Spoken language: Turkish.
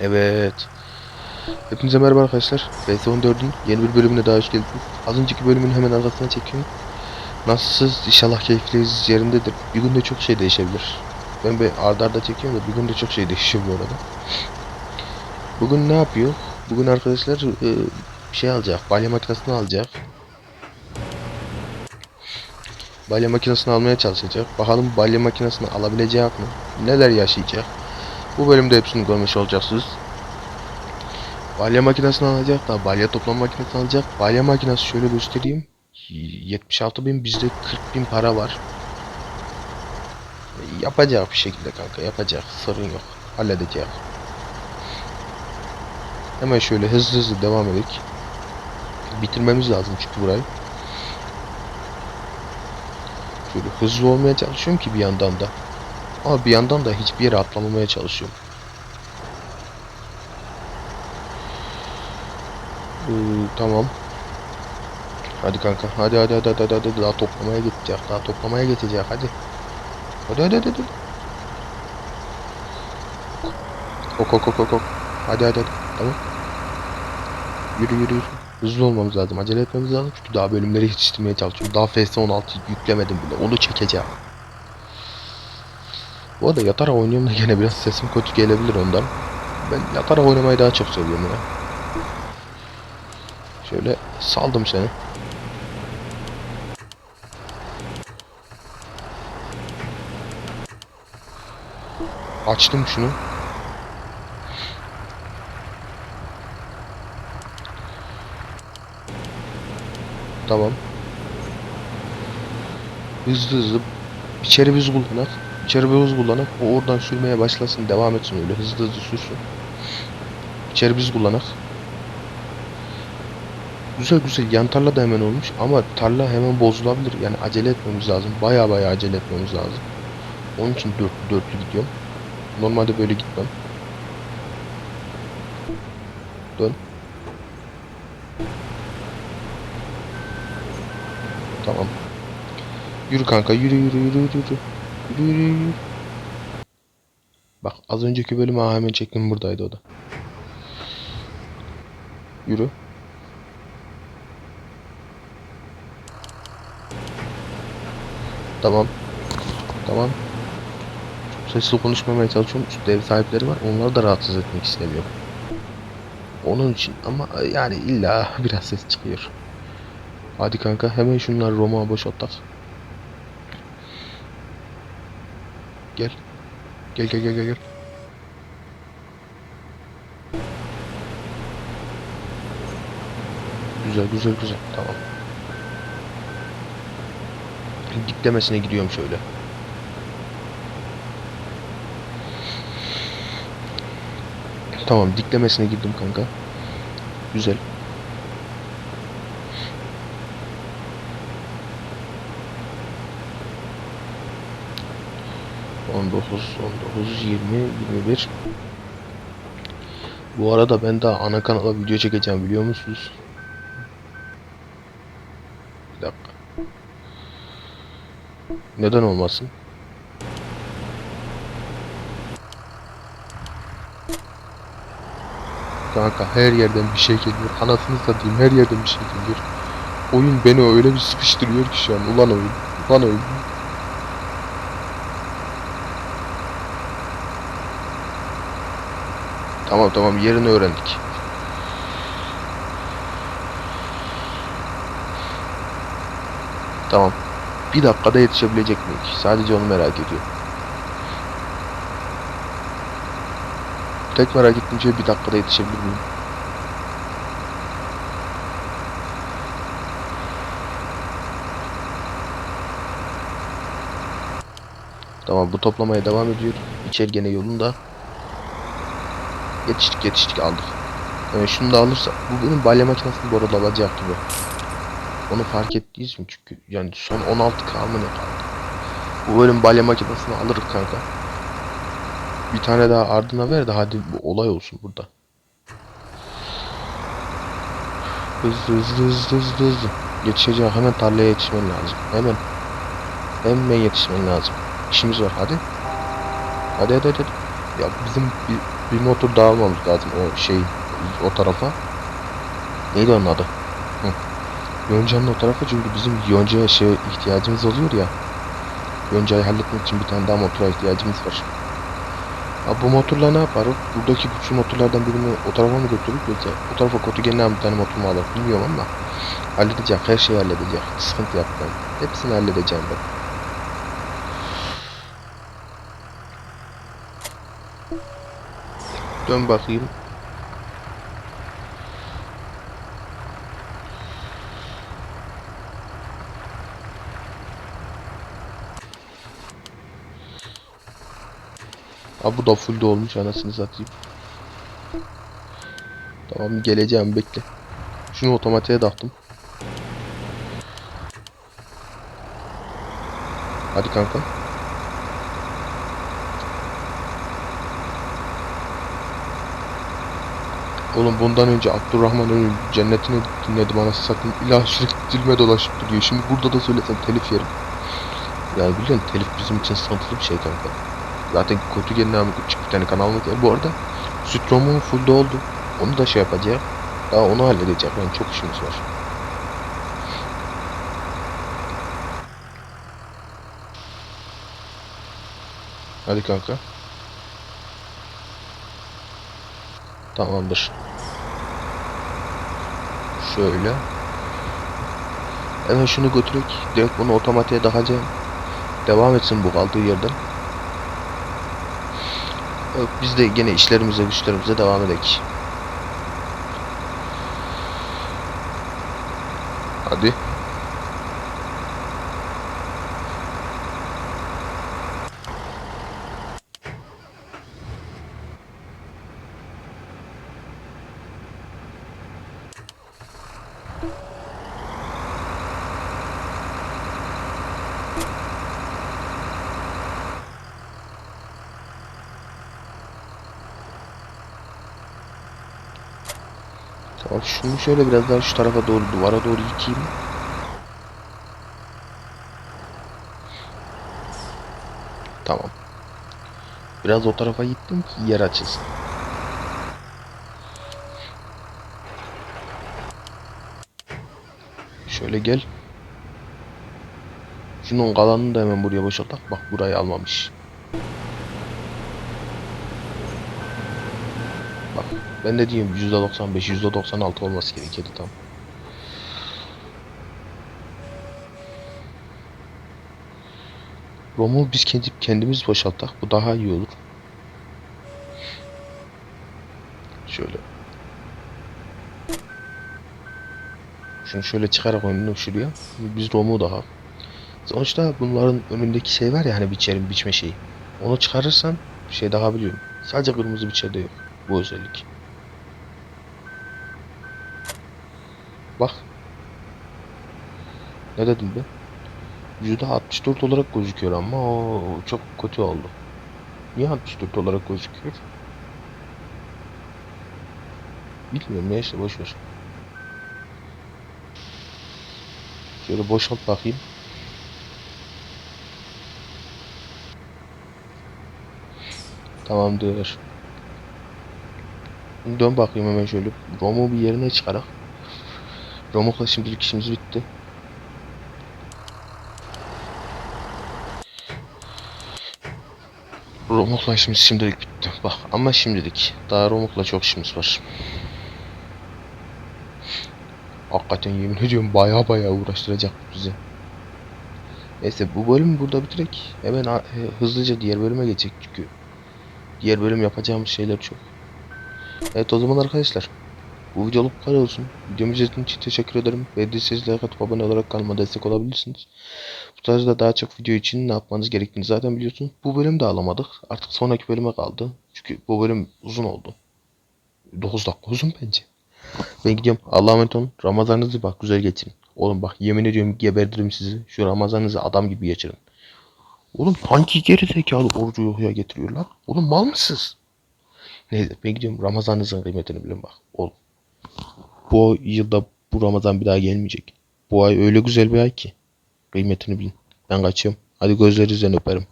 Evet. Hepinize merhaba arkadaşlar. VS14'ün yeni bir bölümüne daha hoş geldiniz. Az önceki bölümün hemen arkasına çekiyorum. Nasılsınız? İnşallah keyifliyiz yerindedir. Bir günde çok şey değişebilir. Ben bir arda arda çekiyorum da bir günde çok şey değişiyor bu arada. Bugün ne yapıyor? Bugün arkadaşlar e, şey alacak. Balya makinesini alacak. Balya makinesini almaya çalışacak. Bakalım balya makinesini alabilecek mi? Neler yaşayacak? Bu bölümde hepsini görmüş olacaksınız. Balya makinesini alacak da balya toplama makinesini alacak. Balya makinesi şöyle göstereyim. 76 bin bizde 40 bin para var. Yapacak bir şekilde kanka yapacak. Sorun yok. Halledecek. Hemen şöyle hızlı hızlı devam edelim. Bitirmemiz lazım çünkü burayı. Şöyle hızlı olmaya çalışıyorum ki bir yandan da. Ama bir yandan da hiçbir yere atlamamaya çalışıyorum. Ee, tamam. Hadi kanka. Hadi hadi hadi hadi hadi. Daha toplamaya geçecek. Daha toplamaya geçecek. Hadi. Hadi hadi hadi. hadi. Ok ok ok ok. Hadi hadi hadi. Tamam. Yürü yürü yürü. Hızlı olmamız lazım. Acele etmemiz lazım. Çünkü daha bölümleri yetiştirmeye çalışıyorum. Daha FS16 yüklemedim bile. Onu çekeceğim. Bu arada yatarak oynuyorum da gene biraz sesim kötü gelebilir ondan. Ben yatarak oynamayı daha çok seviyorum ya. Şöyle saldım seni. Açtım şunu. Tamam. Hızlı hızlı içeri bir hız kullanak. İçeri bir hız kullanak. O oradan sürmeye başlasın. Devam etsin öyle. Hızlı hızlı sürsün. İçeri biz kullanak. Güzel güzel. Yan tarla da hemen olmuş. Ama tarla hemen bozulabilir. Yani acele etmemiz lazım. Baya baya acele etmemiz lazım. Onun için dörtlü dörtlü gidiyorum. Normalde böyle gitmem. Dön. Tamam. Yürü kanka yürü yürü yürü yürü Bak az önceki bölümü ha, hemen çektim buradaydı o da. Yürü. Tamam. Tamam. Sesli konuşmamaya çalışıyorum. Üstte ev sahipleri var. Onları da rahatsız etmek istemiyorum. Onun için ama yani illa biraz ses çıkıyor. Hadi kanka hemen şunları Roma boşaltak. Gel. Gel gel gel gel gel. Güzel güzel güzel tamam. Diklemesine gidiyorum şöyle. Tamam diklemesine girdim kanka. Güzel. On dokuz, on dokuz, yirmi, yirmi bir. Bu arada ben daha ana kanala video çekeceğim biliyor musunuz? Bir dakika. Neden olmasın? Kanka her yerden bir şey geliyor. Anasını satayım her yerden bir şey geliyor. Oyun beni öyle bir sıkıştırıyor ki şu an. Ulan oyun. Ulan oyun. Tamam tamam yerini öğrendik. Tamam. Bir dakikada yetişebilecek miyim ki? Sadece onu merak ediyorum. Tek merak ettiğim şey bir dakikada yetişebilir miyim? Tamam bu toplamaya devam ediyor. İçeri gene yolunda. Yetiştik yetiştik aldık. Yani şunu da alırsa bu benim balya makinesini bu arada alacak gibi. Onu fark ettiyiz mi çünkü yani son 16 k mı ne kaldı? Bu bölüm balya makinesini alırız kanka. Bir tane daha ardına ver de hadi bu olay olsun burada. Hızlı hızlı hızlı hızlı hızlı. Yetişeceğim hemen tarlaya yetişmen lazım. Hemen. Hemen yetişmen lazım. İşimiz var hadi. Hadi hadi hadi. Ya bizim bir bir motor daha almamız lazım o şey o tarafa. Neydi onun adı? Hı. Yonca'nın o tarafa çünkü bizim Yonca'ya şey ihtiyacımız oluyor ya. Yonca'yı halletmek için bir tane daha motora ihtiyacımız var. Ha, bu motorla ne yaparız? Buradaki güçlü motorlardan birini o tarafa mı götürürüz yoksa o tarafa Kotigen'den bir tane motor mu alır bilmiyorum ama halledecek her şeyi halledecek. Sıkıntı yapmayın. Hepsini halledeceğim ben. Dön bakayım. Ha bu da full dolmuş anasını satayım. Tamam geleceğim bekle. Şunu otomatiğe taktım. Hadi kanka. Oğlum bundan önce Abdurrahman Önül cennetini dinledim anasını satayım. İlah şirk dilime dolaşıp duruyor. Şimdi burada da söylesem telif yerim. Yani biliyorsun telif bizim için sıkıntılı bir şey kanka. Zaten kötü abi küçük bir tane kanalımız var. Bu arada Sütromun fullde oldu. Onu da şey yapacak. Daha onu halledecek. Yani çok işimiz var. Hadi kanka. Tamamdır. Şöyle. Hemen şunu götürek. Direkt bunu otomatiğe takacağım. Devam etsin bu kaldığı yerden. Yok, Biz de gene işlerimize güçlerimize devam edek. Hadi. Tamam şunu şöyle biraz daha şu tarafa doğru duvara doğru iteyim. Tamam. Biraz o tarafa gittim ki yer açılsın. Şöyle gel. Şunun kalanını da hemen buraya boşaltak. Bak burayı almamış. Bak ben de diyeyim %95 %96 olması gerekiyordu tam. Romu biz kendi kendimiz boşalttak. Bu daha iyi olur. Şöyle. Şunu şöyle çıkarak önüne şuraya. Biz Romu daha. Sonuçta bunların önündeki şey var ya hani biçerim biçme şeyi. Onu çıkarırsan bir şey daha biliyorum. Sadece kırmızı biçerde yok. Bu özellik. Bak. Ne dedim ben? %64 olarak gözüküyor ama o çok kötü oldu. Niye 64 olarak gözüküyor? Bilmiyorum neyse boş ver. Şöyle boşalt bakayım. Tamamdır. Dön bakayım hemen şöyle. Romu bir yerine çıkarak. Romukla şimdilik işimiz bitti. Romukla işimiz şimdilik bitti. Bak ama şimdilik. Daha Romukla çok işimiz var. Hakikaten yemin ediyorum baya baya uğraştıracak bizi. Neyse bu bölümü burada bitirek hemen he- hızlıca diğer bölüme geçecek çünkü diğer bölüm yapacağımız şeyler çok. Evet o zaman arkadaşlar bu videoluk bu kadar olsun. Videomu izlediğiniz için teşekkür ederim. Beğendiyseniz like atıp abone olarak kanalıma destek olabilirsiniz. Bu tarzda daha çok video için ne yapmanız gerektiğini zaten biliyorsunuz. Bu bölüm de alamadık. Artık sonraki bölüme kaldı. Çünkü bu bölüm uzun oldu. 9 dakika uzun bence. Ben gidiyorum. Allah'a emanet olun. Ramazanınızı bak güzel geçirin. Oğlum bak yemin ediyorum gebertirim sizi. Şu Ramazanınızı adam gibi geçirin. Oğlum hangi geri zekalı orucu yuhuya getiriyor lan? Oğlum mal mısınız? Neyse ben gidiyorum. Ramazanınızın kıymetini bilin bak. Oğlum. Bu yılda bu Ramazan bir daha gelmeyecek. Bu ay öyle güzel bir ay ki. Kıymetini bilin. Ben kaçıyorum. Hadi gözlerinizden öperim.